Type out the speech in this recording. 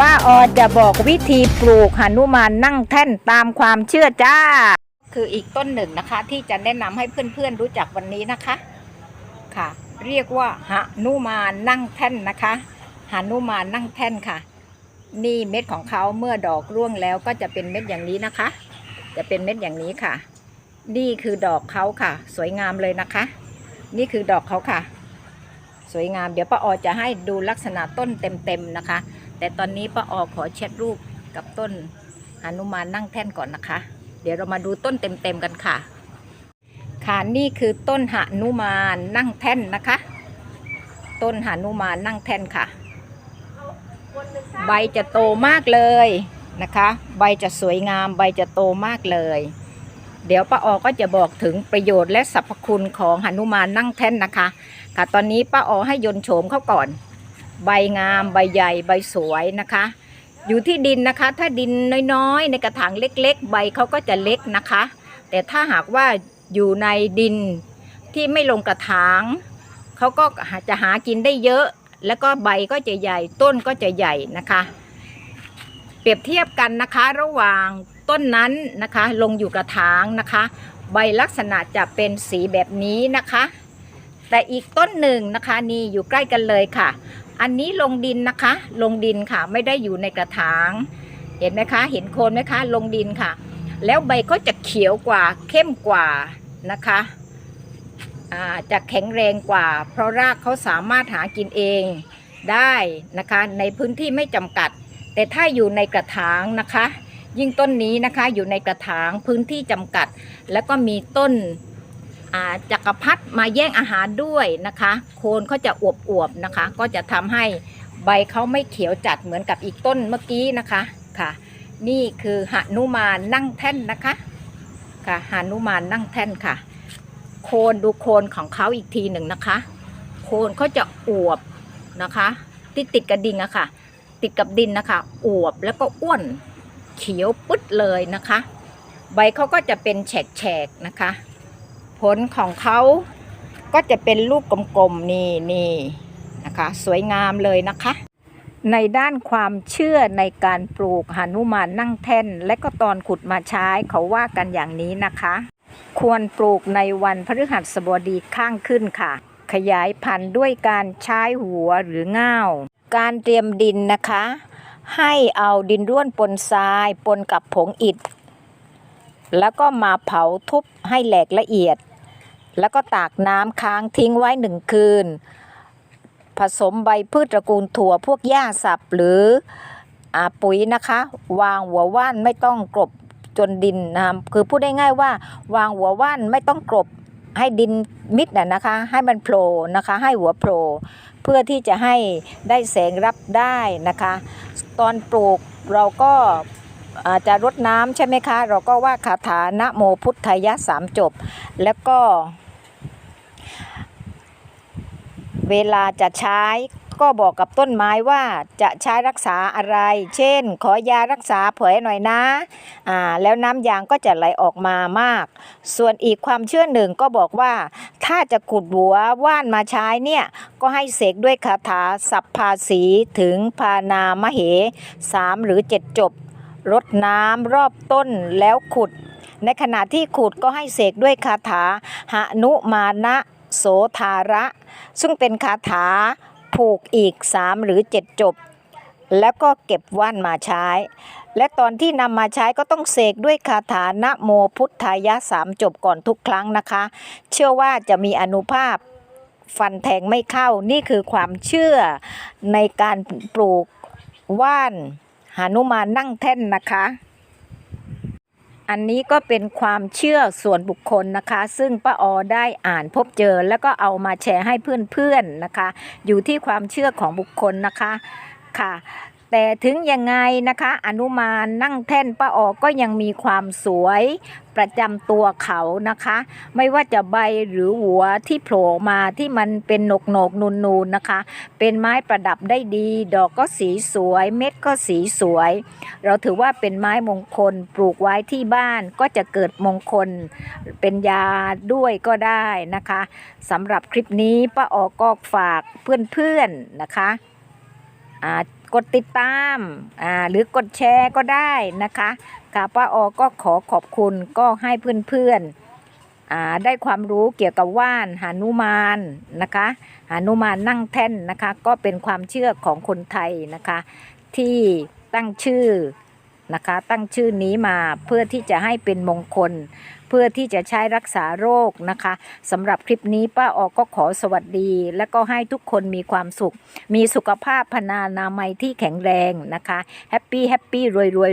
ป้าออจะบอกวิธีปลูกหนุมานนั่งแท่นตามความเชื่อจ้า คืออีกต้นหนึ่งนะคะ ที่จะแนะนำให้เพื่อนๆรู้จักวันนี้นะคะค่ะ เรียกว่าหนุมานนั่งแท่นนะคะหนุมานนั่งแท่นค่ะ นี่เม็ดของเขาเมื่อดอกร่วงแล้วก็จะเป็นเม็ดอย่างนี้นะคะ จะเป็นเม็ดอย่างนี้ค่ะ นี่คือดอกเขาค่ะ สวยงามเลยนะคะ นี่คือดอกเขาค่ะ สวยงามเดี๋ยวป้าออจะให้ดูลักษณะต้นเต็มๆนะคะ แต่ตอนนี้ป้าออขอเช็ดรูปกับต้นหนุมานนั่งแท่นก่อนนะคะ เดี๋ยวเรามาดูต้นเต็มๆกันค่ะ ค่ะนี่คือต้นหนุมานนั่งแท่นนะคะ ต้นหนุมานนั่งแท่นค่ะ ใบจะโตมากเลยนะคะ ใบจะสวยงามใบจะโตมากเลย เดี๋ยวป้าออก็จะบอกถึงประโยชน์และสรรพคุณของหนุมานนั่งแท่นนะคะ ค่ะตอนนี้ป้าออให้ยนโฉมเขาก่อน ใบงามใบใหญ่ใบสวยนะคะ อยู่ที่ดินนะคะ ถ้าดินน้อยๆ ในกระถางเล็ก ๆ ใบเขาก็จะเล็กนะคะ แต่ถ้าหากว่าอยู่ในดินที่ไม่ลงกระถางเขาก็จะหากินได้เยอะ แล้วก็ใบก็จะใหญ่ต้นก็จะใหญ่นะคะ เปรียบเทียบกันนะคะระหว่างต้นนั้นนะคะ ลงอยู่กระถางนะคะ ใบลักษณะจะเป็นสีแบบนี้นะคะ แต่อีกต้นหนึ่งนะคะนี่อยู่ใกล้กันเลยค่ะ อันนี้ลงดินนะคะ ลงดินค่ะ ไม่ได้อยู่ในกระถาง เห็นไหมคะ เห็นโคนไหมคะ ลงดินค่ะ แล้วใบก็จะเขียวกว่าเข้มกว่านะคะจะแข็งแรงกว่า เพราะรากเขาสามารถหากินเองได้นะคะในพื้นที่ไม่จำกัด แต่ถ้าอยู่ในกระถางนะคะ ยิ่งต้นนี้นะคะอยู่ในกระถางพื้นที่จำกัด แล้วก็มีต้น จักรพัดมาแย่งอาหารด้วยนะคะ โคนเขาจะอวบๆนะคะ ก็จะทำให้ใบเขาไม่เขียวจัดเหมือนกับอีกต้นเมื่อกี้นะคะค่ะ นี่คือหนุมานนั่งแท่นนะคะค่ะหนุมานนั่งแท่นค่ะ โคนดูโคนของเขาอีกทีหนึ่งนะคะ โคนเขาจะอวบนะคะที่ติดกับดินอะค่ะ ติดกับดินนะคะอวบแล้วก็อ้วนเขียวปึ๊ดเลยนะคะ ใบเขาก็จะเป็นแฉกๆนะคะ ผลของเขาก็จะเป็นลูกกลมๆนี่นี่นะคะ สวยงามเลยนะคะ ในด้านความเชื่อในการปลูกหนุมานนั่งแท่น และก็ตอนขุดมาใช้เขาว่ากันอย่างนี้นะคะ ควรปลูกในวันพฤหัสบดีข้างขึ้นค่ะ ขยายพันธุ์ด้วยการใช้หัวหรือง่าวการเตรียมดินนะคะ ให้เอาดินร่วนปนทรายปนกับผงอิฐ แล้วก็มาเผาทุบให้แหลกละเอียด แล้วก็ตากน้ำค้างทิ้งไว้หนึ่งคืน ผสมใบพืชตระกูลถั่วพวกหญ้าสับหรืออาปุ๋ยนะคะ วางหัวว่านไม่ต้องกลบจนดินนะคะคือพูดได้ง่ายว่า วางหัวว่านไม่ต้องกลบให้ดินมิดน่ะนะคะ ให้มันโผล่นะคะ ให้หัวโผล่เพื่อที่จะให้ได้แสงรับได้นะคะ ตอนปลูกเราก็ อาจจะรดน้ำใช่ไหมคะ เราก็ว่าคาถานะโมพุทธายะสามจบ แล้วก็ เวลาจะใช้ก็บอกกับต้นไม้ว่าจะใช้รักษาอะไร เช่น ขอยารักษาแผลหน่อยนะ อ่า แล้วน้ำยางก็จะไหลออกมามาก ส่วนอีกความเชื่อหนึ่งก็บอกว่า ถ้าจะขุดหัวว่านมาใช้เนี่ย ก็ให้เสกด้วยคาถาสัพพาสีถึงพานามเหสามหรือเจ็ดจบ รดน้ำรอบต้นแล้วขุด ในขณะที่ขุดก็ให้เสกด้วยคาถาหนุมานะโสธาระ ซึ่งเป็นคาถาผูกอีกสามหรือเจ็ดจบ แล้วก็เก็บว่านมาใช้ และตอนที่นำมาใช้ก็ต้องเสกด้วยคาถานะโมพุทธายะสามจบก่อนทุกครั้งนะคะ เชื่อว่าจะมีอนุภาพฟันแทงไม่เข้านี่คือความเชื่อในการปลูกว่าน หานุมานนั่งแท่นนะคะ อันนี้ก็เป็นความเชื่อส่วนบุคคลนะคะ ซึ่งป้าออได้อ่านพบเจอแล้วก็เอามาแชร์ให้เพื่อนๆนะคะ อยู่ที่ความเชื่อของบุคคลนะคะค่ะ แต่ถึงยังไงนะคะ อนุมานนั่งแท่นป้าออกก็ยังมีความสวยประจำตัวเขานะคะ ไม่ว่าจะใบหรือหัวที่โผล่มาที่มันเป็นหนกหนกนูนนูนนะคะ เป็นไม้ประดับได้ดี ดอกก็สีสวย เม็ดก็สีสวย เราถือว่าเป็นไม้มงคลปลูกไว้ที่บ้านก็จะเกิดมงคล เป็นยาด้วยก็ได้นะคะสำหรับคลิปนี้ป้าออกก็ฝากเพื่อนๆนะคะ กดติดตามหรือกดแชร์ก็ได้นะคะค่ะป้าออก็ขอขอบคุณก็ให้เพื่อนๆได้ความรู้เกี่ยวกับว่านหานุมานนะคะหานุมานนั่งแท่นนะคะก็เป็นความเชื่อของคนไทยนะคะที่ตั้งชื่อนะคะตั้งชื่อนี้มาเพื่อที่จะให้เป็นมงคล เพื่อที่จะใช้รักษาโรคนะคะสำหรับคลิปนี้ป้าออกก็ขอสวัสดี และก็ให้ทุกคนมีความสุข มีสุขภาพพนานามัยที่แข็งแรงนะคะแฮปปี้แฮปปี้รวยรวย